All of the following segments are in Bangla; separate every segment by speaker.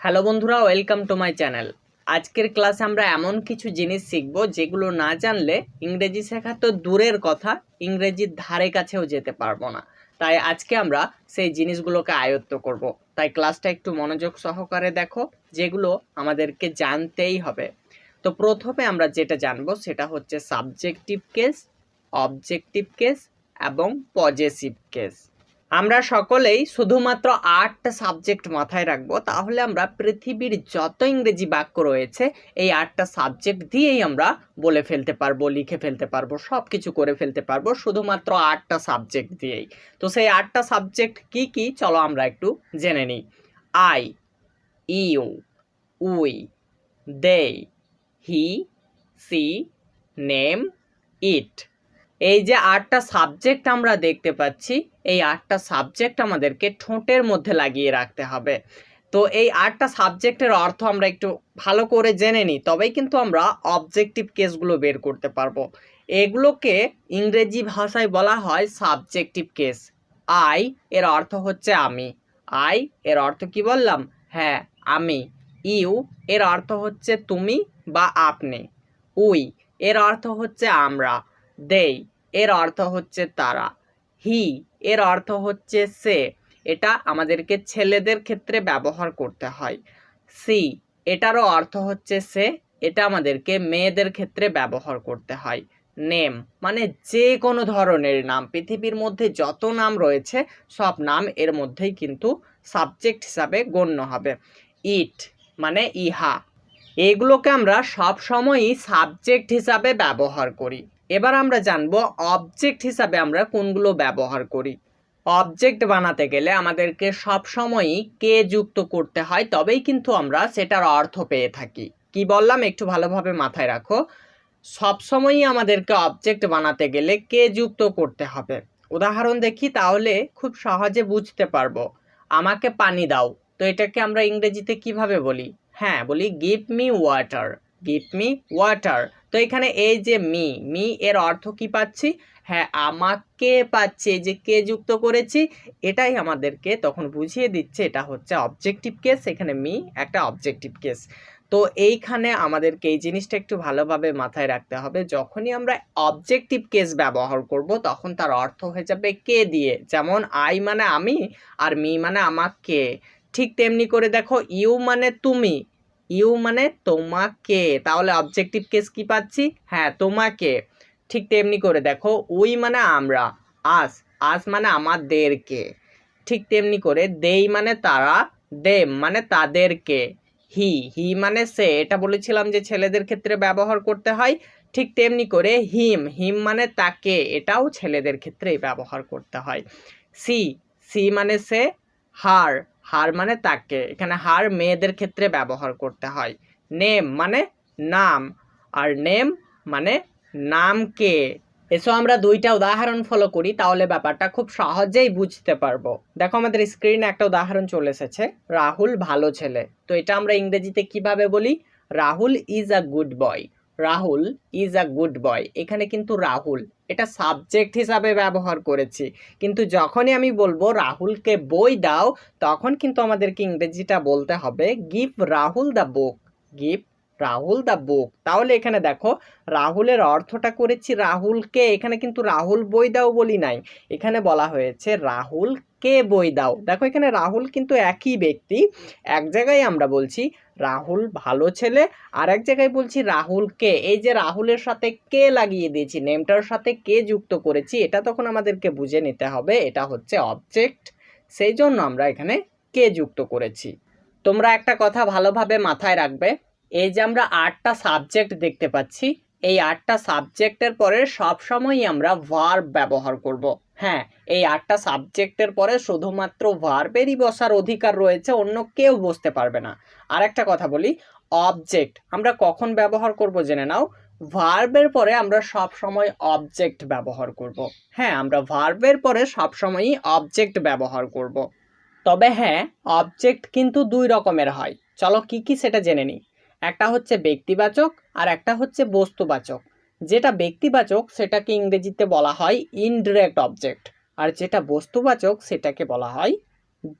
Speaker 1: হ্যালো বন্ধুরা, ওয়েলকাম টু মাই চ্যানেল। আজকের ক্লাসে আমরা এমন কিছু জিনিস শিখব যেগুলো না জানলে ইংরেজি শেখা তো দূরের কথা, ইংরেজির ধারে কাছেও যেতে পারব না। তাই আজকে আমরা সেই জিনিসগুলোকে আয়ত্ত করব। তাই ক্লাসটা একটু মনোযোগ সহকারে দেখো, যেগুলো আমাদেরকে জানতেই হবে। তো প্রথমে আমরা যেটা জানব সেটা হচ্ছে সাবজেক্টিভ কেস অবজেক্টিভ কেস এবং পজেসিভ কেস আমরা সকলেই শুধুমাত্র আটটা সাবজেক্ট মাথায় রাখব। তাহলে আমরা পৃথিবীর যত ইংরেজি বাক্য রয়েছে, এই আটটা সাবজেক্ট দিয়েই আমরা বলে ফেলতে পারব, লিখে ফেলতে পারব সব কিছু করে ফেলতে পারব, শুধুমাত্র আটটা সাবজেক্ট দিয়েই। তো সেই আটটা সাবজেক্ট কি কি? চলো আমরা একটু জেনে নিই। I, you, we they he, she, name, it. এই যে আটটা সাবজেক্ট আমরা দেখতে পাচ্ছি এই আটটা সাবজেক্ট আমাদেরকে ঠোঁটের মধ্যে লাগিয়ে রাখতে হবে। তো এই আটটা সাবজেক্টের অর্থ আমরা একটু ভালো করে জেনে নিই, তবেই কিন্তু আমরা অবজেক্টিভ কেসগুলো বের করতে পারব। এগুলোকে ইংরেজি ভাষায় বলা হয় সাবজেক্টিভ কেস আই এর অর্থ হচ্ছে আমি। আই এর অর্থ কি বললাম? হ্যাঁ আমি। ইউ এর অর্থ হচ্ছে তুমি বা আপনি। উই এর অর্থ হচ্ছে আমরা। দেই এর অর্থ হচ্ছে তারা। হি এর অর্থ হচ্ছে সে। এটা আমাদেরকে ছেলেদের ক্ষেত্রে ব্যবহার করতে হয়। সি, এটারও অর্থ হচ্ছে সে। এটা আমাদেরকে মেয়েদের ক্ষেত্রে ব্যবহার করতে হয়। নেম মানে যে কোনো ধরনের নাম। পৃথিবীর মধ্যে যত নাম রয়েছে, সব নাম এর মধ্যেই কিন্তু সাবজেক্ট হিসাবে গণ্য হবে। ইট মানে ইহা। এগুলোকে আমরা সব সময়ই সাবজেক্ট হিসাবে ব্যবহার করি। এবার আমরা জানব অবজেক্ট হিসাবে আমরা কোনগুলো ব্যবহার করি। অবজেক্ট বানাতে গেলে আমাদেরকে সব সময়ই কে যুক্ত করতে হয়, তবেই কিন্তু আমরা সেটার অর্থ পেয়ে থাকি। কি বললাম? একটু ভালোভাবে মাথায় রাখো। সবসময়ই আমাদেরকে অবজেক্ট বানাতে গেলে কে যুক্ত করতে হবে? উদাহরণ দেখি, তাহলে খুব সহজে বুঝতে পারব। আমাকে পানি দাও। তো এটাকে আমরা ইংরেজিতে কীভাবে বলি? হ্যাঁ বলি give me water give me water তো এখানে এই যে মি মি এর অর্থ কি পাচ্ছি? হ্যাঁ আমাকে পাচ্ছি যে কে যুক্ত করেছি, এটাই আমাদেরকে তখন বুঝিয়ে দিচ্ছে, এটা হচ্ছে অবজেক্টিভ কেস এখানে মি একটা অবজেক্টিভ কেস তো এইখানে আমাদেরকে এই জিনিসটা একটু ভালোভাবে মাথায় রাখতে হবে, যখনই আমরা অবজেক্টিভ কেস ব্যবহার করব, তখন তার অর্থ হয়ে যাবে কে দিয়ে, যেমন আই মানে আমি আর মি মানে আমাকে। ঠিক তেমনি করে দেখো ইউ মানে তুমি ইউ মানে তোমাকে। তাহলে অবজেক্টিভ কেস কি পাচ্ছি? হ্যাঁ তোমাকে। ঠিক তেমনি করে দেখো, উই মানে আমরা, আস। আস মানে আমাদেরকে। ঠিক তেমনি করে দেই মানে তারা, দেম মানে তাদেরকে। হি হি মানে সে। এটা বলেছিলাম যে ছেলেদের ক্ষেত্রে ব্যবহার করতে হয়। ঠিক তেমনি করে হিম হিম মানে তাকে। এটাও ছেলেদের ক্ষেত্রেই ব্যবহার করতে হয়। সি সি মানে সে, হার। হার মানে তাকে। এখানে হার মেয়েদের ক্ষেত্রে ব্যবহার করতে হয়। নেম মানে নাম, আর নেম মানে নামকে। এসো আমরা দুইটা উদাহরণ ফলো করি, তাহলে ব্যাপারটা খুব সহজেই বুঝতে পারব। দেখো আমাদের স্ক্রিনে একটা উদাহরণ চলে এসেছে, রাহুল ভালো ছেলে। তো এটা আমরা ইংরেজিতে কীভাবে বলি? Rahul is a good boy Rahul is a good boy এখানে কিন্তু রাহুল, এটা সাবজেক্ট হিসাবে ব্যবহার করেছি। কিন্তু যখনই আমি বলব রাহুলকে বই দাও, তখন কিন্তু আমাদেরকে ইংরেজিটা বলতে হবে give Rahul the book give Rahul the book তাহলে এখানে দেখো, রাহুলের অর্থটা করেছি রাহুলকে, এখানে কিন্তু রাহুল বই দাও বলি নাই। এখানে বলা হয়েছে রাহুল কে বই দাও? দেখো এখানে রাহুল কিন্তু একই ব্যক্তি। এক জায়গায় আমরা বলছি রাহুল ভালো ছেলে আর এক জায়গায় বলছি রাহুলকে এই যে রাহুলের সাথে কে লাগিয়ে দিয়েছি, নেমটার সাথে কে যুক্ত করেছি, এটা তখন আমাদেরকে বুঝে নিতে হবে, এটা হচ্ছে অবজেক্ট সেই জন্য আমরা এখানে কে যুক্ত করেছি। তোমরা একটা কথা ভালোভাবে মাথায় রাখবে, এই যে আমরা আটটা সাবজেক্ট দেখতে পাচ্ছি, এই আটটা সাবজেক্টের পরে সবসময়ই আমরা ভার্ব ব্যবহার করব। হ্যাঁ এই আটটা সাবজেক্টের পরে শুধুমাত্র ভার্বেরই বসার অধিকার রয়েছে, অন্য কেউ বসতে পারবে না। আর একটা কথা বলি অবজেক্ট আমরা কখন ব্যবহার করব জেনে নাও? ভার্বের পরে আমরা সব সময় অবজেক্ট ব্যবহার করব। হ্যাঁ আমরা ভার্বের পরে সব সময়ই অবজেক্ট ব্যবহার করব। তবে হ্যাঁ অবজেক্ট কিন্তু দুই রকমের হয়। চলো কি কি সেটা জেনে নিই। একটা হচ্ছে ব্যক্তিবাচক আর একটা হচ্ছে বস্তুবাচক। যেটা ব্যক্তিবাচক সেটাকে ইংরেজিতে বলা হয় ইনডিরেক্ট অবজেক্ট আর যেটা বস্তুবাচক সেটাকে বলা হয়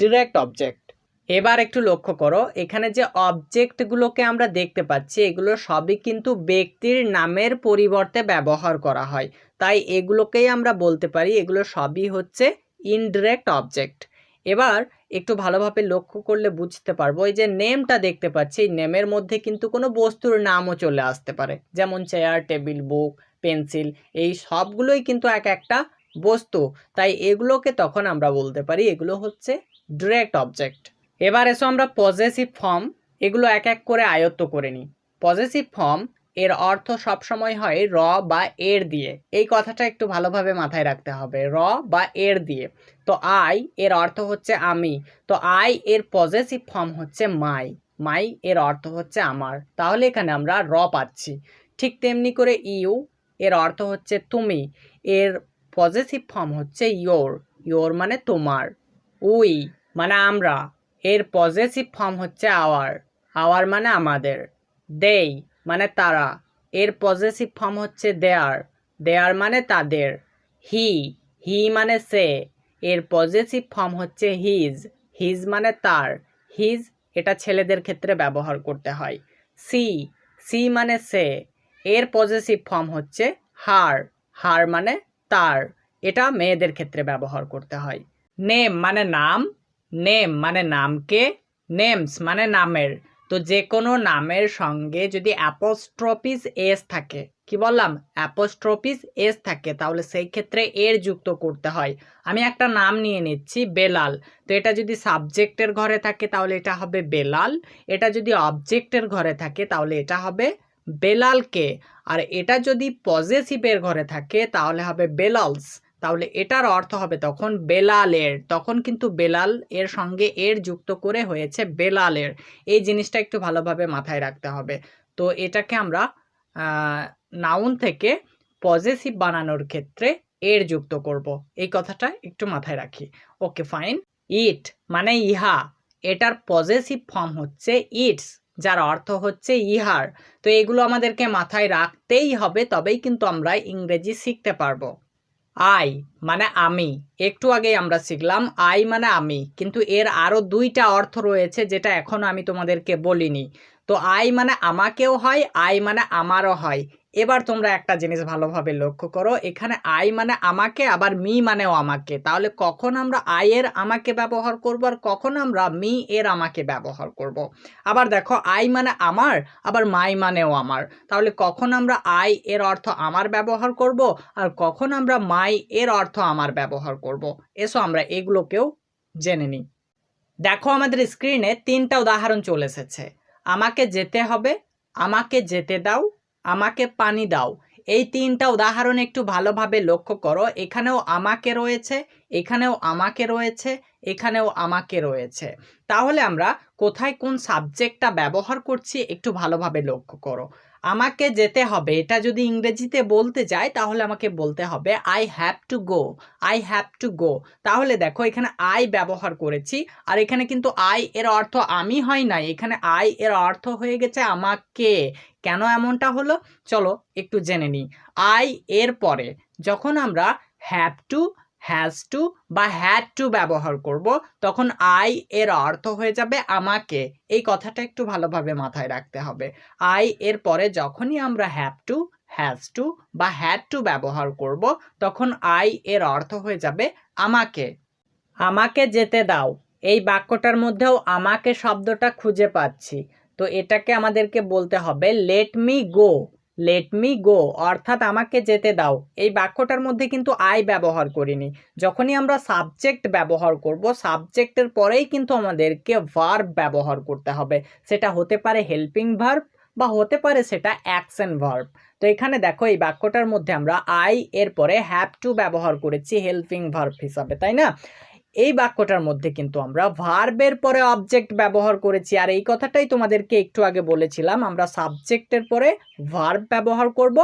Speaker 1: ডিরেক্ট অবজেক্ট এবার একটু লক্ষ্য করো, এখানে যে অবজেক্টগুলোকে আমরা দেখতে পাচ্ছি, এগুলো সবই কিন্তু ব্যক্তির নামের পরিবর্তে ব্যবহার করা হয়। তাই এগুলোকেই আমরা বলতে পারি, এগুলো সবই হচ্ছে ইনডিরেক্ট অবজেক্ট এবার একটু ভালোভাবে লক্ষ্য করলে বুঝতে পারব। এই যে নেমটা দেখতে পাচ্ছি, এই নেমের মধ্যে কিন্তু কোনো বস্তুর নামও চলে আসতে পারে। যেমন চেয়ার, টেবিল, বুক, পেন্সিল, এই সবগুলোই কিন্তু এক একটা বস্তু। তাই এগুলোকে তখন আমরা বলতে পারি, এগুলো হচ্ছে ডিরেক্ট অবজেক্ট এবার এসো আমরা পজেসিভ ফর্ম এগুলো এক এক করে আয়ত্ত করে নিই। পজেসিভ ফর্ম এর অর্থ সবসময় হয় র বা এর দিয়ে। এই কথাটা একটু ভালোভাবে মাথায় রাখতে হবে। র বা এর দিয়ে। তো আই এর অর্থ হচ্ছে আমি। তো আই এর পজেসিভ ফর্ম হচ্ছে মাই। মাই এর অর্থ হচ্ছে আমার। তাহলে এখানে আমরা র পাচ্ছি। ঠিক তেমনি করে ইউ এর অর্থ হচ্ছে তুমি। এর পজেসিভ ফর্ম হচ্ছে ইয়োর। ইয়োর মানে তোমার। উই মানে আমরা। এর পজেসিভ ফর্ম হচ্ছে আওয়ার। আওয়ার মানে আমাদের। দেই মানে তারা। এর পজেসিভ ফর্ম হচ্ছে দেয়ার দেয়ার মানে তাদের। হি হি মানে সে। এর পজেসিভ ফর্ম হচ্ছে হিজ হিজ মানে তার। হিজ এটা ছেলেদের ক্ষেত্রে ব্যবহার করতে হয়। সি সি মানে সে। এর পজেসিভ ফর্ম হচ্ছে হার হার মানে তার। এটা মেয়েদের ক্ষেত্রে ব্যবহার করতে হয়। নেম মানে নাম। নেম মানে নামকে। নেমস মানে নামের। তো যে কোনো নামের সঙ্গে যদি অ্যাপোস্ট্রপিস এস থাকে, কি বললাম? অ্যাপোস্ট্রপিস এস থাকে, তাহলে সেই ক্ষেত্রে এর যুক্ত করতে হয়। আমি একটা নাম নিয়ে নিচ্ছি, বেলাল। তো এটা যদি সাবজেক্টের ঘরে থাকে, তাহলে এটা হবে বেলাল। এটা যদি অবজেক্টের ঘরে থাকে, তাহলে এটা হবে বেলালকে। আর এটা যদি পজেসিভের ঘরে থাকে, তাহলে হবে বেলালস। তাহলে এটার অর্থ হবে তখন বেলালের, তখন কিন্তু বেলাল এর সঙ্গে এর যুক্ত করে হয়েছে বেলালের। এই জিনিসটা একটু ভালোভাবে মাথায় রাখতে হবে। তো এটাকে আমরা নাউন থেকে পজেসিভ বানানোর ক্ষেত্রে এর যুক্ত করব। এই কথাটা একটু মাথায় রাখি। ওকে ফাইন ইট মানে ইহা। এটার পজেসিভ ফর্ম হচ্ছে ইটস যার অর্থ হচ্ছে ইহার। তো এগুলো আমাদেরকে মাথায় রাখতেই হবে, তবেই কিন্তু আমরা ইংরেজি শিখতে পারব। আই মানে আমি। একটু আগে আমরা শিখলাম, আই মানে আমি। কিন্তু এর আরও দুইটা অর্থ রয়েছে যেটা এখনও আমি তোমাদেরকে বলিনি। তো আই মানে আমাকেও হয়, আই মানে আমারও হয়। এবার তোমরা একটা জিনিস ভালোভাবে লক্ষ্য করো, এখানে আই মানে আমাকে, আবার মি মানেও আমাকে তাহলে কখন আমরা আই এর আমাকে ব্যবহার করব আর কখন আমরা মি এর আমাকে ব্যবহার করব। আবার দেখো আই মানে আমার, আবার মাই মানেও আমার তাহলে কখন আমরা আই এর অর্থ আমার ব্যবহার করব আর কখন আমরা মাই এর অর্থ আমার ব্যবহার করব। এসো আমরা এগুলোকেও জেনে নিই দেখো আমাদের স্ক্রিনে তিনটা উদাহরণ চলে এসেছে আমাকে যেতে হবে, আমাকে যেতে দাও আমাকে পানি দাও। এই তিনটা উদাহরণ একটু ভালোভাবে লক্ষ্য করো। এখানেও আমাকে রয়েছে, এখানেও আমাকে রয়েছে, এখানেও আমাকে রয়েছে। তাহলে আমরা কোথায় কোন সাবজেক্টটা ব্যবহার করছি একটু ভালোভাবে লক্ষ্য করো। আমাকে যেতে হবে। এটা যদি ইংরেজিতে বলতে যাই তাহলে আমাকে বলতে হবে I have to go I have to go তাহলে দেখো, এখানে আই ব্যবহার করেছি, আর এখানে কিন্তু আই এর অর্থ আমি হয় নাই, এখানে আই এর অর্থ হয়ে গেছে আমাকে। কেন এমনটা হলো? চলো একটু জেনে নিই। আই এর পরে, যখন আমরা হ্যাভ টু হ্যাজ টু বা হ্যাড টু ব্যবহার করব, তখন আই এর অর্থ হয়ে যাবে আমাকে। এই কথাটা একটু ভালোভাবে মাথায় রাখতে হবে। আই এর পরে যখনই আমরা হ্যাভ টু হ্যাজ টু বা হ্যাড টু ব্যবহার করব, তখন আই এর অর্থ হয়ে যাবে আমাকে। আমাকে যেতে দাও। এই বাক্যটার মধ্যেও আমাকে শব্দটা খুঁজে পাচ্ছি। তো এটাকে আমাদেরকে বলতে হবে let me go let me go অর্থাৎ আমাকে যেতে দাও। এই বাক্যটার মধ্যে কিন্তু আই ব্যবহার করিনি। যখনই আমরা সাবজেক্ট ব্যবহার করব সাবজেক্টের পরেই কিন্তু আমাদেরকে ভার্ব ব্যবহার করতে হবে। সেটা হতে পারে হেল্পিং ভার্ব বা হতে পারে সেটা অ্যাকশন ভার্ব তো এখানে দেখো, এই বাক্যটার মধ্যে আমরা আই এর পরে হ্যাভ টু ব্যবহার করেছি হেল্পিং ভার্ব হিসাবে, তাই না? এই বাক্যটার মধ্যে কিন্তু আমরা ভার্বের পরে অবজেক্ট ব্যবহার করেছি। আর এই কথাটাই তোমাদেরকে একটু আগে বলেছিলাম, আমরা সাবজেক্টের পরে ভার্ব ব্যবহার করব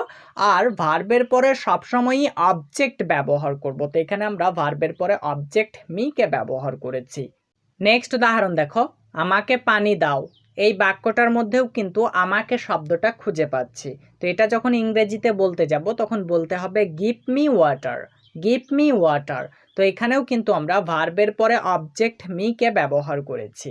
Speaker 1: আর ভার্বের পরে সবসময়ই অবজেক্ট ব্যবহার করব। তো এখানে আমরা ভার্বের পরে অবজেক্ট মিকে ব্যবহার করেছি। নেক্সট উদাহরণ দেখো, আমাকে পানি দাও। এই বাক্যটার মধ্যেও কিন্তু আমাকে শব্দটা খুঁজে পাচ্ছি। তো এটা যখন ইংরেজিতে বলতে যাব, তখন বলতে হবে give me water give me water তো এখানেও কিন্তু আমরা ভার্বের পরে অবজেক্ট মিকে ব্যবহার করেছি।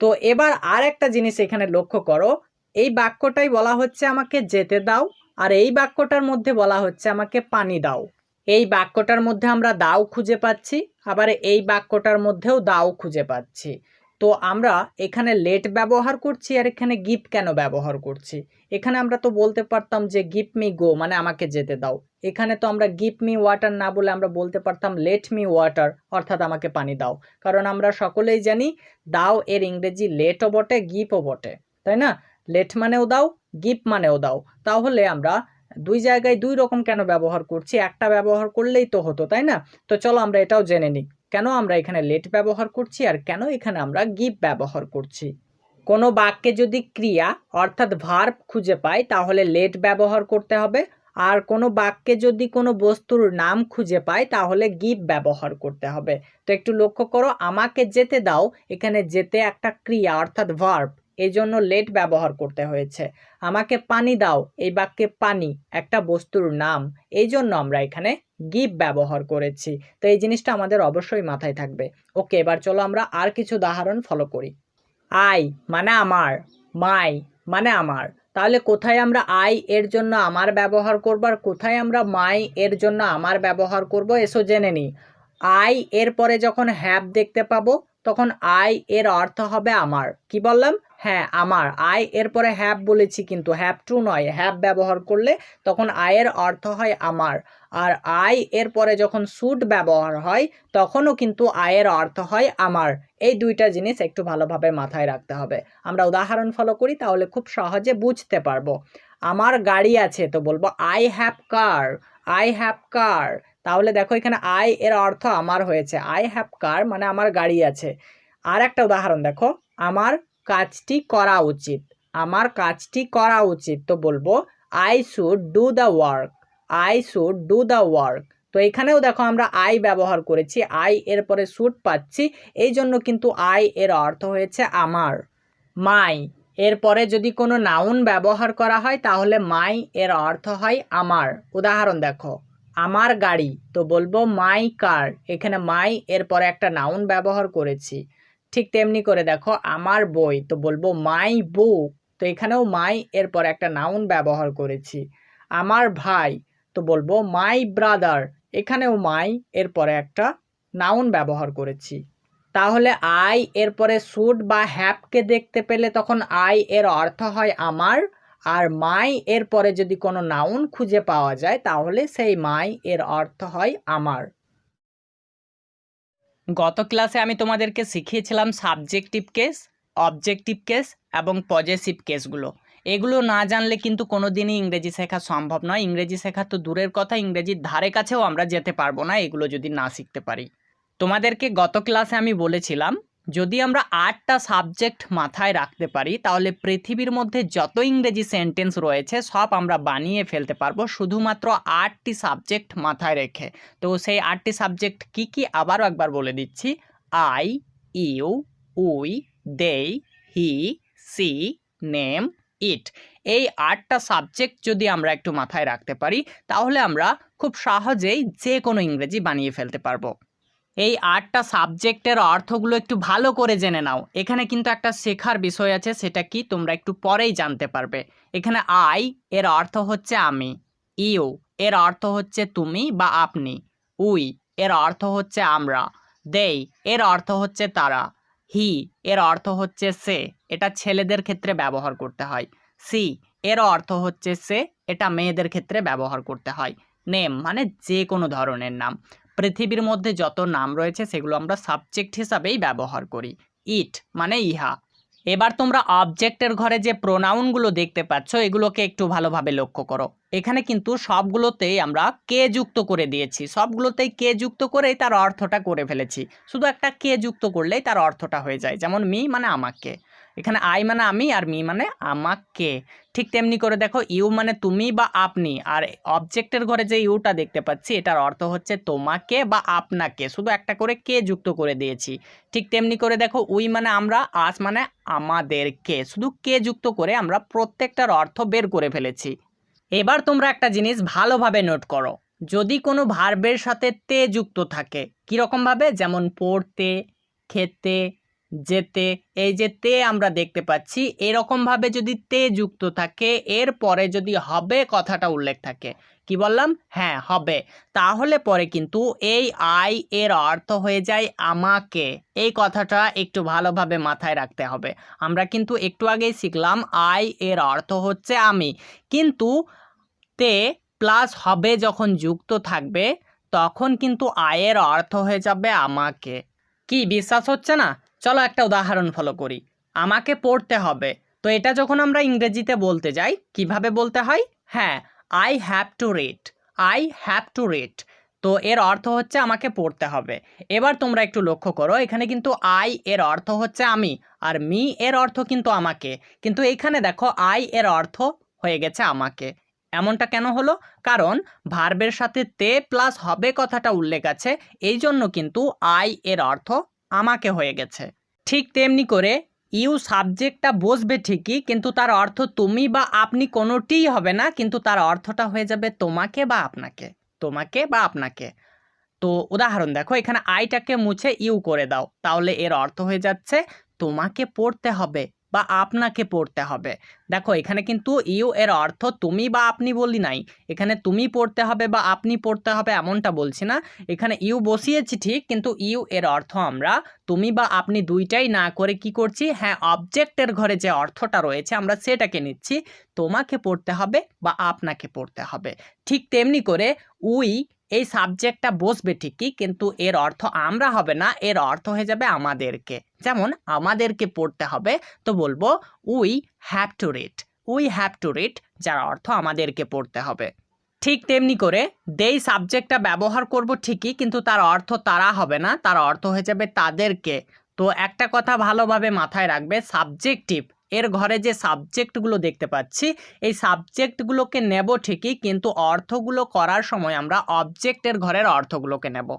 Speaker 1: তো এবার আর একটা জিনিস এখানে লক্ষ্য করো, এই বাক্যটাই বলা হচ্ছে আমাকে যেতে দাও, আর এই বাক্যটার মধ্যে বলা হচ্ছে আমাকে পানি দাও। এই বাক্যটার মধ্যে আমরা দাও খুঁজে পাচ্ছি, আবার এই বাক্যটার মধ্যেও দাও খুঁজে পাচ্ছি। তো আমরা এখানে লেট ব্যবহার করছি আর এখানে গিপ কেন ব্যবহার করছি? এখানে আমরা তো বলতে পারতাম যে গিপ মি গো মানে আমাকে যেতে দাও। এখানে তো আমরা গিপ মি ওয়াটার না বলে আমরা বলতে পারতাম লেট মি ওয়াটার অর্থাৎ আমাকে পানি দাও। কারণ আমরা সকলেই জানি দাও এর ইংরেজি লেটও বটে গিপও বটে। তাই না? লেট মানেও দাও গিপ মানেও দাও। তাহলে আমরা দুই জায়গায় দুই রকম কেন ব্যবহার করছি? একটা ব্যবহার করলেই তো হতো, তাই না? তো চলো আমরা এটাও জেনে নিই। কেন আমরা এখানে লেট ব্যবহার করছি আর কেন এখানে আমরা গিভ ব্যবহার করছি? কোনো বাক্যে যদি ক্রিয়া অর্থাৎ ভার্ব খুঁজে পাই, তাহলে লেট ব্যবহার করতে হবে। আর কোনো বাক্যে যদি কোনো বস্তুর নাম খুঁজে পাই, তাহলে গিভ ব্যবহার করতে হবে। তো একটু লক্ষ্য করো, আমাকে যেতে দাও, এখানে যেতে একটা ক্রিয়া অর্থাৎ ভার্ব এই জন্য লেট ব্যবহার করতে হয়েছে। আমাকে পানি দাও, এই বাক্যে পানি, একটা বস্তুর নাম এই জন্য আমরা এখানে গিভ ব্যবহার করেছি। তো এই জিনিসটা আমাদের অবশ্যই মাথায় থাকবে। ওকে, এবার চলো আমরা আর কিছু উদাহরণ ফলো করি। আই মানে আমার, মাই মানে আমার। তাহলে কোথায় আমরা আই এর জন্য আমার ব্যবহার করব আর কোথায় আমরা মাই এর জন্য আমার ব্যবহার করব? এসো জেনে নিই আই এর পরে যখন হ্যাভ দেখতে পাবো তখন আই এর অর্থ হবে আমার। কি বললাম? হ্যাঁ আমার। আই এর পরে হ্যাভ বলেছি কিন্তু হ্যাভ টু নয়। হ্যাভ ব্যবহার করলে তখন আয়ের অর্থ হয় আমার। আর আই এর পরে যখন সুট ব্যবহার হয়, তখনও কিন্তু আয়ের অর্থ হয় আমার। এই দুইটা জিনিস একটু ভালোভাবে মাথায় রাখতে হবে। আমরা উদাহরণ ফলো করি, তাহলে খুব সহজে বুঝতে পারব। আমার গাড়ি আছে, তো বলব I have car I have car তাহলে দেখো এখানে আই এর অর্থ আমার হয়েছে। আই হ্যাভ কার মানে আমার গাড়ি আছে। আর একটা উদাহরণ দেখো, আমার কাজটি করা উচিত। আমার কাজটি করা উচিত তো বলব I should do the work I should do the work তো এখানেও দেখো আমরা আই ব্যবহার করেছি আই এর পরে শুড পাচ্ছি, এই জন্য কিন্তু আই এর অর্থ হয়েছে আমার। মাই এরপরে যদি কোনো নাউন ব্যবহার করা হয়, তাহলে মাই এর অর্থ হয় আমার। উদাহরণ দেখো। আমার গাড়ি, তো বলব মাই কার এখানে মাই এর পরে একটা নাউন ব্যবহার করেছি। ঠিক তেমনি করে দেখো, আমার বই, তো বলব মাই বুক তো এখানেও মাই এর পরে একটা নাউন ব্যবহার করেছি। আমার ভাই, তো বলব মাই ব্রাদার এখানেও মাই এর পরে একটা নাউন ব্যবহার করেছি। তাহলে আই এর পরে শুড বা হ্যাপকে দেখতে পেলে তখন আই এর অর্থ হয় আমার আর মাই এর পরে যদি কোনো নাউন খুঁজে পাওয়া যায়, তাহলে সেই মাই এর অর্থ হয় আমার। গত ক্লাসে আমি তোমাদেরকে শিখিয়েছিলাম সাবজেক্টিভ কেস অবজেক্টিভ কেস এবং পজেসিভ কেসগুলো এগুলো না জানলে কিন্তু কোনো দিনই ইংরেজি শেখা সম্ভব নয়। ইংরেজি শেখা তো দূরের কথা, ইংরেজির ধারে কাছেও আমরা যেতে পারব না, এগুলো যদি না শিখতে পারি। তোমাদেরকে গত ক্লাসে আমি বলেছিলাম যদি আমরা আটটা সাবজেক্ট মাথায় রাখতে পারি, তাহলে পৃথিবীর মধ্যে যত ইংরেজি সেন্টেন্স রয়েছে, সব আমরা বানিয়ে ফেলতে পারব শুধুমাত্র আটটি সাবজেক্ট মাথায় রেখে। তো সেই আটটি সাবজেক্ট কি কি? আবারও একবার বলে দিচ্ছি। I you we they he she name it এই আটটা সাবজেক্ট যদি আমরা একটু মাথায় রাখতে পারি, তাহলে আমরা খুব সহজেই যে কোনো ইংরেজি বানিয়ে ফেলতে পারব। এই আটটা সাবজেক্টের অর্থগুলো একটু ভালো করে জেনে নাও। এখানে কিন্তু একটা শেখার বিষয় আছে, সেটা কি তোমরা একটু পরেই জানতে পারবে। এখানে আই, এর অর্থ হচ্ছে আমি। ইউ, এর অর্থ হচ্ছে তুমি বা আপনি। উই, এর অর্থ হচ্ছে আমরা। দেই, এর অর্থ হচ্ছে তারা। হি, এর অর্থ হচ্ছে সে। এটা ছেলেদের ক্ষেত্রে ব্যবহার করতে হয়। সি, এর অর্থ হচ্ছে সে। এটা মেয়েদের ক্ষেত্রে ব্যবহার করতে হয়। নেম মানে যে কোনো ধরনের নাম। পৃথিবীর মধ্যে যত নাম রয়েছে সেগুলো আমরা সাবজেক্ট হিসাবেই ব্যবহার করি। ইট মানে ইহা। এবার তোমরা অবজেক্টের ঘরে যে প্রোনাউনগুলো দেখতে পাচ্ছ, এগুলোকে একটু ভালোভাবে লক্ষ্য করো। এখানে কিন্তু সবগুলোতেই আমরা কে যুক্ত করে দিয়েছি। সবগুলোতেই কে যুক্ত করেই তার অর্থটা করে ফেলেছি। শুধু একটা কে যুক্ত করলেই তার অর্থটা হয়ে যায়। যেমন মি মানে আমাকে। এখানে আই মানে আমি আর মি মানে আমাকে। ঠিক তেমনি করে দেখো ইউ মানে তুমি বা আপনি। আর অবজেক্টের ঘরে যে ইউটা দেখতে পাচ্ছি, এটার অর্থ হচ্ছে তোমাকে বা আপনাকে। শুধু একটা করে কে যুক্ত করে দিয়েছি। ঠিক তেমনি করে দেখো উই মানে আমরা আস মানে আমাদেরকে। শুধু কে যুক্ত করে আমরা প্রত্যেকটার অর্থ বের করে ফেলেছি। এবার তোমরা একটা জিনিস ভালোভাবে নোট করো। যদি কোনো ভার্বের সাথে তে যুক্ত থাকে কীরকমভাবে যেমন পড়তে, খেতে যেতে, এই যে তে আমরা দেখতে পাচ্ছি, এরকমভাবে যদি তে যুক্ত থাকে, এর পরে যদি হবে কথাটা উল্লেখ থাকে। কি বললাম? হ্যাঁ হবে। তাহলে পরে কিন্তু এই আই এর অর্থ হয়ে যায় আমাকে। এই কথাটা একটু ভালোভাবে মাথায় রাখতে হবে। আমরা কিন্তু একটু আগেই শিখলাম আই এর অর্থ হচ্ছে আমি। কিন্তু তে প্লাস হবে যখন যুক্ত থাকবে, তখন কিন্তু আয়ের অর্থ হয়ে যাবে আমাকে। কি, বিশ্বাস হচ্ছে না? চলো একটা উদাহরণ ফলো করি। আমাকে পড়তে হবে। তো এটা যখন আমরা ইংরেজিতে বলতে যাই, কীভাবে বলতে হয়? হ্যাঁ I have to read I have to read তো এর অর্থ হচ্ছে আমাকে পড়তে হবে। এবার তোমরা একটু লক্ষ্য করো, এখানে কিন্তু আই এর অর্থ হচ্ছে আমি, আর মি এর অর্থ কিন্তু আমাকে। কিন্তু এখানে দেখো আই এর অর্থ হয়ে গেছে আমাকে। এমনটা কেন হলো? কারণ ভার্বের সাথে তে প্লাস হবে কথাটা উল্লেখ আছে এই জন্য কিন্তু আই এর অর্থ আমাকে হয়ে গেছে। ঠিক তেমনি করে ইউ সাবজেক্টটা বসবে ঠিকই, কিন্তু তার অর্থ তুমি বা আপনি কোনোটিই হবে না, কিন্তু তার অর্থটা হয়ে যাবে তোমাকে বা আপনাকে, তোমাকে বা আপনাকে। তো উদাহরণ দেখো, এখানে আইটাকে মুছে ইউ করে দাও, তাহলে এর অর্থ হয়ে যাচ্ছে তোমাকে পড়তে হবে। বা আপনাকে পড়তে হবে। দেখো, এখানে কিন্তু ইউ এর অর্থ তুমি বা আপনি বলি নাই। এখানে তুমি পড়তে হবে বা আপনি পড়তে হবে এমনটা বলছি না। এখানে ইউ বসিয়েছি ঠিক, কিন্তু ইউ এর অর্থ আমরা তুমি বা আপনি দুইটাই না করে কি করছি? হ্যাঁ অবজেক্টের ঘরে যে অর্থটা রয়েছে আমরা সেটাকে নিচ্ছি। তোমাকে পড়তে হবে বা আপনাকে পড়তে হবে। ঠিক তেমনি করে উই এই সাবজেক্টটা বসবে ঠিকই, কিন্তু এর অর্থ আমরা হবে না, এর অর্থ হয়ে যাবে আমাদেরকে। যেমন আমাদেরকে পড়তে হবে, তো বলব we have to read we have to read যার অর্থ আমাদেরকে পড়তে হবে। ঠিক তেমনি করে দেই সাবজেক্টটা ব্যবহার করব ঠিকই, কিন্তু তার অর্থ তারা হবে না, তার অর্থ হয়ে যাবে তাদেরকে। তো একটা কথা ভালোভাবে মাথায় রাখবে সাবজেক্টিভ এর ঘরে যে সাবজেক্টগুলো দেখতে পাচ্ছি, এই সাবজেক্টগুলোকে নেব ঠিকই, কিন্তু অর্থগুলো করার সময় আমরা অবজেক্টের ঘরের অর্থগুলোকে নেব।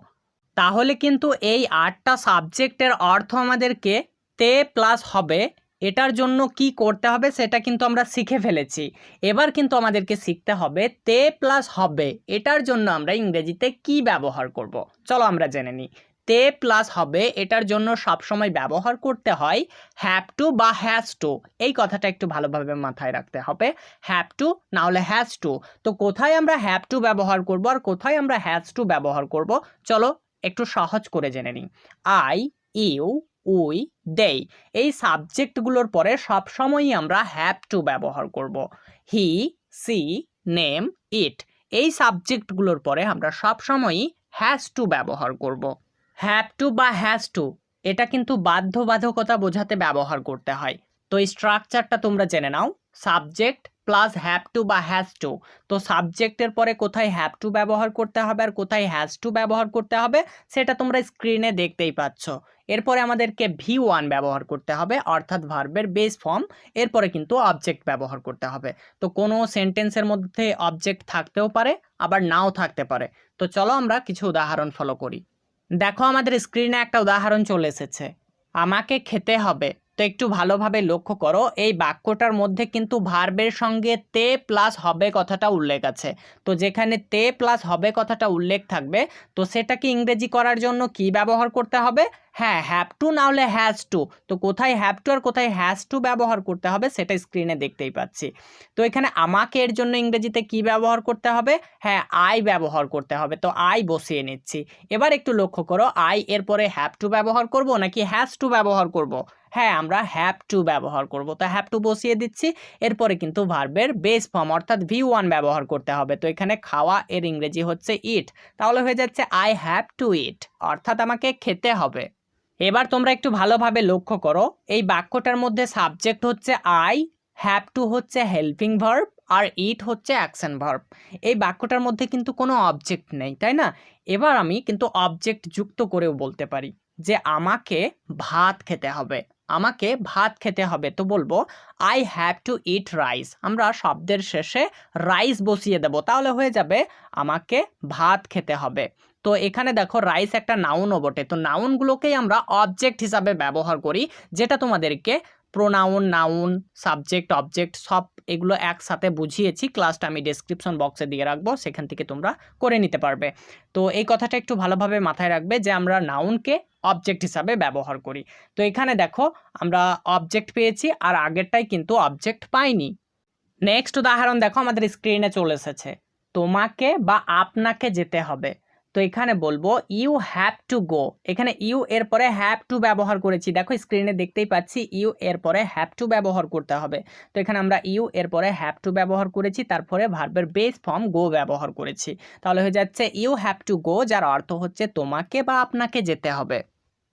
Speaker 1: তাহলে কিন্তু এই আটটা সাবজেক্টের অর্থ আমাদেরকে তে প্লাস হবে। এটার জন্য কি করতে হবে সেটা কিন্তু আমরা শিখে ফেলেছি। এবার কিন্তু আমাদেরকে শিখতে হবে তে প্লাস হবে। এটার জন্য আমরা ইংরেজিতে কি ব্যবহার করব? চলো আমরা জেনে নিই। তে প্লাস হবে, এটার জন্য সবসময় ব্যবহার করতে হয় হ্যাভ টু বা হ্যাজ টু এই কথাটা একটু ভালোভাবে মাথায় রাখতে হবে হ্যাভ টু না হলে হ্যাজ টু তো কোথায় আমরা হ্যাভ টু ব্যবহার করব আর কোথায় আমরা হ্যাজ টু ব্যবহার করব? চলো একটু সহজ করে জেনে নিই। আই ইউ উই দেই এই সাবজেক্টগুলোর পরে সবসময়ই আমরা হ্যাভ টু ব্যবহার করব। হি সি নেম ইট এই সাবজেক্টগুলোর পরে আমরা সবসময়ই হ্যাজ টু ব্যবহার করব। হ্যাভ টু বা হ্যাজ টু এটা কিন্তু বাধ্যবাধকতা বোঝাতে ব্যবহার করতে হয়। তো এই স্ট্রাকচারটা তোমরা জেনে নাও। সাবজেক্ট প্লাস হ্যাভ টু বা হ্যাজ টু তো সাবজেক্টের পরে কোথায় হ্যাভ টু ব্যবহার করতে হবে আর কোথায় হ্যাজ টু ব্যবহার করতে হবে, সেটা তোমরা স্ক্রিনে দেখতেই পাচ্ছ। এরপরে আমাদেরকে ভি ওয়ান ব্যবহার করতে হবে, অর্থাৎ ভার্বের বেস ফর্ম এরপরে কিন্তু অবজেক্ট ব্যবহার করতে হবে। তো কোনো সেন্টেন্সের মধ্যে অবজেক্ট থাকতেও পারে, আবার নাও থাকতে পারে। তো চলো আমরা কিছু উদাহরণ ফলো করি। দেখো আমাদের স্ক্রিনে একটা উদাহরণ চলে এসেছে। আমাকে খেতে হবে। তো একটু ভালোভাবে লক্ষ্য করো, এই বাক্যটার মধ্যে কিন্তু ভার্বের সঙ্গে তে প্লাস হবে কথাটা উল্লেখ আছে। তো যেখানে তে প্লাস হবে কথাটা উল্লেখ থাকবে, তো সেটাকে ইংরেজি করার জন্য কি ব্যবহার করতে হবে? হ্যাঁ হ্যাভ টু না হলে হ্যাজ টু তো কোথায় হ্যাভ টু আর কোথায় হ্যাজ টু ব্যবহার করতে হবে সেটা স্ক্রিনে দেখতেই পাচ্ছি। তো এখানে আমাকে এর জন্য ইংরেজিতে কি ব্যবহার করতে হবে? হ্যাঁ আই ব্যবহার করতে হবে। তো আই বসিয়ে নিচ্ছি। এবার একটু লক্ষ্য করো আই এরপরে হ্যাভ টু ব্যবহার করব নাকি হ্যাজ টু ব্যবহার করব? হ্যাঁ আমরা হ্যাভ টু ব্যবহার করব। তো হ্যাভ টু বসিয়ে দিচ্ছি, এরপরে কিন্তু ভার্বের বেস ফর্ম অর্থাৎ ভি ওয়ান ব্যবহার করতে হবে। তো এখানে খাওয়া এর ইংরেজি হচ্ছে ইট তাহলে হয়ে যাচ্ছে আই হ্যাভ টু ইট অর্থাৎ আমাকে খেতে হবে। এবার তোমরা একটু ভালোভাবে লক্ষ্য করো, এই বাক্যটার মধ্যে সাবজেক্ট হচ্ছে আই হ্যাভ টু হচ্ছে হেল্পিং ভার্ব আর ইট হচ্ছে অ্যাকশন ভার্ব এই বাক্যটার মধ্যে কিন্তু কোনো অবজেক্ট নেই, তাই না? এবার আমি কিন্তু অবজেক্ট যুক্ত করেও বলতে পারি যে আমাকে ভাত খেতে হবে। আমাকে ভাত খেতে হবে। তো বলব I have to eat rice আমরা শব্দের শেষে রাইস বসিয়ে দেব। তাহলে হয়ে যাবে, আমাকে ভাত খেতে হবে। তো এখানে দেখো রাইস একটা নাউনও বটে। তো নাউনগুলোকেই আমরা অবজেক্ট হিসাবে ব্যবহার করি, যেটা তোমাদেরকে প্রোনাউন নাউন সাবজেক্ট অবজেক্ট সব এগুলো একসাথে বুঝিয়েছি। ক্লাসটা আমি ডেসক্রিপশন বক্সে দিয়ে রাখব, সেখান থেকে তোমরা করে নিতে পারবে। তো এই কথাটা একটু ভালোভাবে মাথায় রাখবে যে আমরা নাউনকে অবজেক্ট হিসাবে ব্যবহার করি। তো এখানে দেখো, আমরা অবজেক্ট পেয়েছি আর আগেরটাই কিন্তু অবজেক্ট পাইনি। নেক্সট উদাহরণ দেখো, আমাদের স্ক্রিনে চলে এসেছে। তোমাকে বা আপনাকে যেতে হবে। তো এখানে বলব ইউ হ্যাভ টু গো এখানে ইউ এর পরে হ্যাভ টু ব্যবহার করেছি। দেখো স্ক্রিনে দেখতেই পাচ্ছি ইউ এর পরে হ্যাভ টু ব্যবহার করতে হবে। তো এখানে আমরা ইউ এর পরে হ্যাভ টু ব্যবহার করেছি, তারপরে ভার্বের বেস ফর্ম গো ব্যবহার করেছি। তাহলে হয়ে যাচ্ছে ইউ হ্যাভ টু গো যার অর্থ হচ্ছে তোমাকে বা আপনাকে যেতে হবে।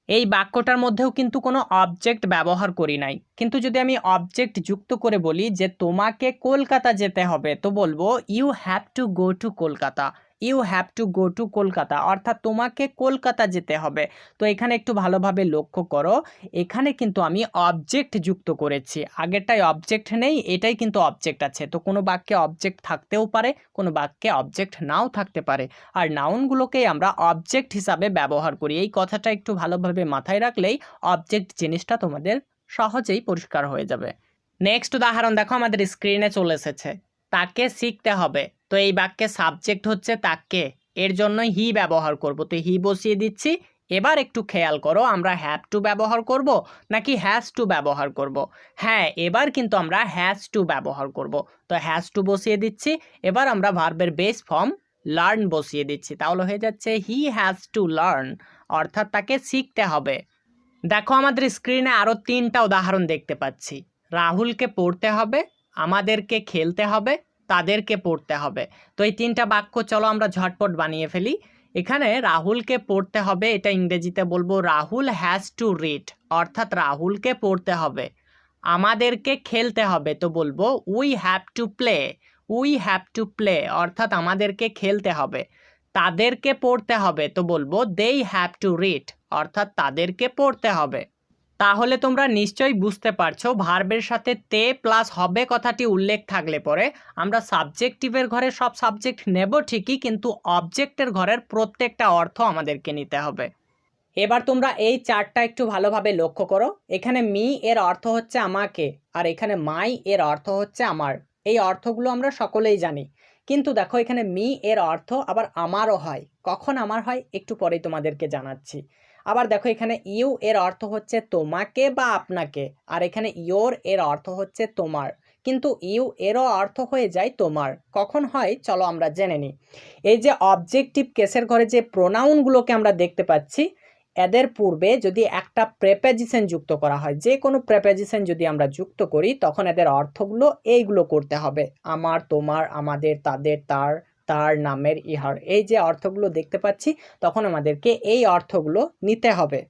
Speaker 1: এই বাক্যটার মধ্যেও কিন্তু কোনো অবজেক্ট ব্যবহার করি নাই। কিন্তু যদি আমি অবজেক্ট যুক্ত করে বলি যে তোমাকে কলকাতা যেতে হবে, তো বলব you have to go to Kolkata. You have to go to Kolkata, অর্থাৎ তোমাকে কলকাতা যেতে হবে। তো এখানে একটু ভালোভাবে লক্ষ্য করো, এখানে কিন্তু আমি অবজেক্ট যুক্ত করেছি। আগেরটাই অবজেক্ট নেই, এটাই কিন্তু অবজেক্ট আছে। তো কোনো বাক্যে অবজেক্ট থাকতেও পারে, কোনো বাক্যে অবজেক্ট নাও থাকতে পারে। আর নাউনগুলোকেই আমরা অবজেক্ট হিসাবে ব্যবহার করি। এই কথাটা একটু ভালোভাবে মাথায় রাখলেই অবজেক্ট জিনিসটা তোমাদের সহজেই পরিষ্কার হয়ে যাবে। নেক্সট উদাহরণ দেখো, আমাদের স্ক্রিনে চলে এসেছে। তাকে শিখতে হবে। তো এই বাক্যে সাবজেক্ট হচ্ছে তাকে। এর জন্য হি ব্যবহার করব। তো হি বসিয়ে দিচ্ছি। এবার একটু খেয়াল করো, আমরা হ্যাভ টু ব্যবহার করব নাকি হ্যাজ টু ব্যবহার করব? হ্যাঁ এবার কিন্তু আমরা হ্যাজ টু ব্যবহার করব। তো হ্যাজ টু বসিয়ে দিচ্ছি। এবার আমরা ভার্বের বেস ফর্ম লার্ন বসিয়ে দিচ্ছি। তাহলে হয়ে যাচ্ছে হি হ্যাজ টু লার্ন অর্থাৎ তাকে শিখতে হবে। দেখো, আমাদের স্ক্রিনে আরও তিনটা উদাহরণ দেখতে পাচ্ছি। রাহুলকে পড়তে হবে, আমাদেরকে খেলতে হবে তাদেরকে পড়তে হবে। তো এই তিনটা বাক্য চলো আমরা ঝটপট বানিয়ে ফেলি। এখানে রাহুলকে পড়তে হবে, এটা ইংরেজিতে বলব, রাহুল হ্যাজ টু রিড অর্থাৎ রাহুলকে পড়তে হবে। আমাদেরকে খেলতে হবে তো বলব we have to play we have to play অর্থাৎ আমাদেরকে খেলতে হবে। তাদেরকে পড়তে হবে, তো বলব দেই হ্যাভ টু রিড অর্থাৎ তাদেরকে পড়তে হবে। তাহলে তোমরা নিশ্চয়ই বুঝতে পারছ, ভার্বের সাথে তে প্লাস হবে কথাটি উল্লেখ থাকলে পরে। আমরা সাবজেক্টিভের ঘরে সব সাবজেক্ট নেব ঠিকই, কিন্তু অবজেক্টের ঘরের প্রত্যেকটা অর্থ আমাদেরকে নিতে হবে। এবার তোমরা এই চারটা একটু ভালোভাবে লক্ষ্য করো। এখানে মি এর অর্থ হচ্ছে আমাকে, আর এখানে মাই এর অর্থ হচ্ছে আমার। এই অর্থগুলো আমরা সকলেই জানি। কিন্তু দেখো, এখানে মি এর অর্থ আবার আমারও হয়। কখন আমার হয়? একটু পরেই তোমাদেরকে জানাচ্ছি। আবার দেখো এখানে ইউ এর অর্থ হচ্ছে তোমাকে বা আপনাকে, আর এখানে ইয়োর এর অর্থ হচ্ছে তোমার। কিন্তু ইউ এরও অর্থ হয়ে যায় তোমার। কখন হয়? চলো আমরা জেনে নিই। এই যে অবজেক্টিভ কেসের ঘরে যে প্রোনাউনগুলোকে আমরা দেখতে পাচ্ছি, এদের পূর্বে যদি একটা প্রেপেজিশন যুক্ত করা হয়, যে কোনো প্রেপেজিশন যদি আমরা যুক্ত করি, তখন এদের অর্থগুলো এইগুলো করতে হবে। আমার, তোমার, আমাদের, তাদের, তার তার নামের ইহার। এই যে অর্থগুলো দেখতে পাচ্ছি, তখন আমাদেরকে এই অর্থগুলো নিতে হবে।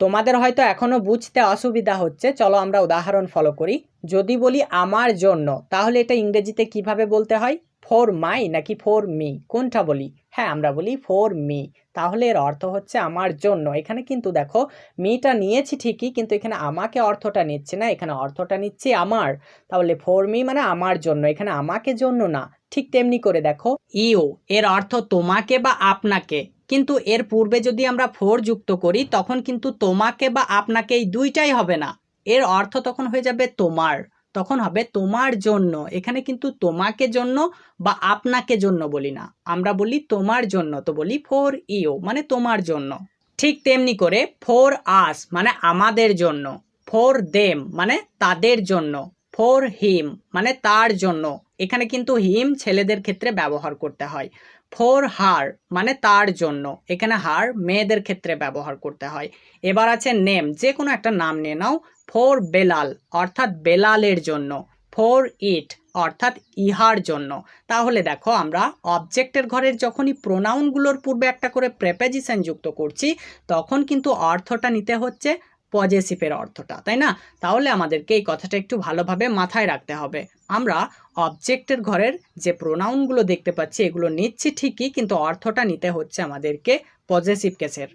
Speaker 1: তোমাদের হয়তো এখনও বুঝতে অসুবিধা হচ্ছে। চলো আমরা উদাহরণ ফলো করি। যদি বলি আমার জন্য, তাহলে এটা ইংরেজিতে কীভাবে বলতে হয়? ফর মাই নাকি ফোর মি কোনটা বলি? হ্যাঁ আমরা বলি ফোর মি তাহলে এর অর্থ হচ্ছে আমার জন্য। এখানে কিন্তু দেখো মিটা নিয়েছি ঠিকই, কিন্তু এখানে আমাকে অর্থটা নিচ্ছে না, এখানে অর্থটা নিচ্ছে আমার। তাহলে ফোর মি মানে আমার জন্য, এখানে আমাকে জন্য না। ঠিক তেমনি করে দেখো ইউ এর অর্থ তোমাকে বা আপনাকে। কিন্তু এর পূর্বে যদি আমরা ফোর যুক্ত করি, তখন কিন্তু তোমাকে বা আপনাকে এই দুইটাই হবে না। এর অর্থ তখন হয়ে যাবে তোমার। তখন হবে তোমার জন্য। এখানে কিন্তু তোমাকে জন্য বা আপনাকে জন্য বলি না। আমরা বলি তোমার জন্য, তো বলি ফোর ইউ মানে তোমার জন্য। ঠিক তেমনি করে ফোর আস মানে আমাদের জন্য। ফোর দেম মানে তাদের জন্য। ফোর হিম মানে তার জন্য। এখানে কিন্তু হিম ছেলেদের ক্ষেত্রে ব্যবহার করতে হয়। ফোর হার মানে তার জন্য। এখানে হার মেয়েদের ক্ষেত্রে ব্যবহার করতে হয়। এবার আছে নেম যে কোনো একটা নাম নিয়ে নাও। ফর বেলাল, অর্থাৎ বেলালের জন্য। ফর ইট, অর্থাৎ ইহার জন্য। তাহলে দেখো, আমরা অবজেক্টের ঘরের যখনই প্রোনাউনগুলোর পূর্বে একটা করে প্রেপেজিশন যুক্ত করছি, তখন কিন্তু অর্থটা নিতে হচ্ছে পজেসিভের অর্থটা, তাই না? তাহলে আমাদেরকে এই কথাটা একটু ভালোভাবে মাথায় রাখতে হবে। আমরা অবজেক্টের ঘরের যে প্রোনাউনগুলো দেখতে পাচ্ছি, এগুলো নিচ্ছি ঠিকই, কিন্তু অর্থটা নিতে হচ্ছে আমাদেরকে পজেসিভ কেসের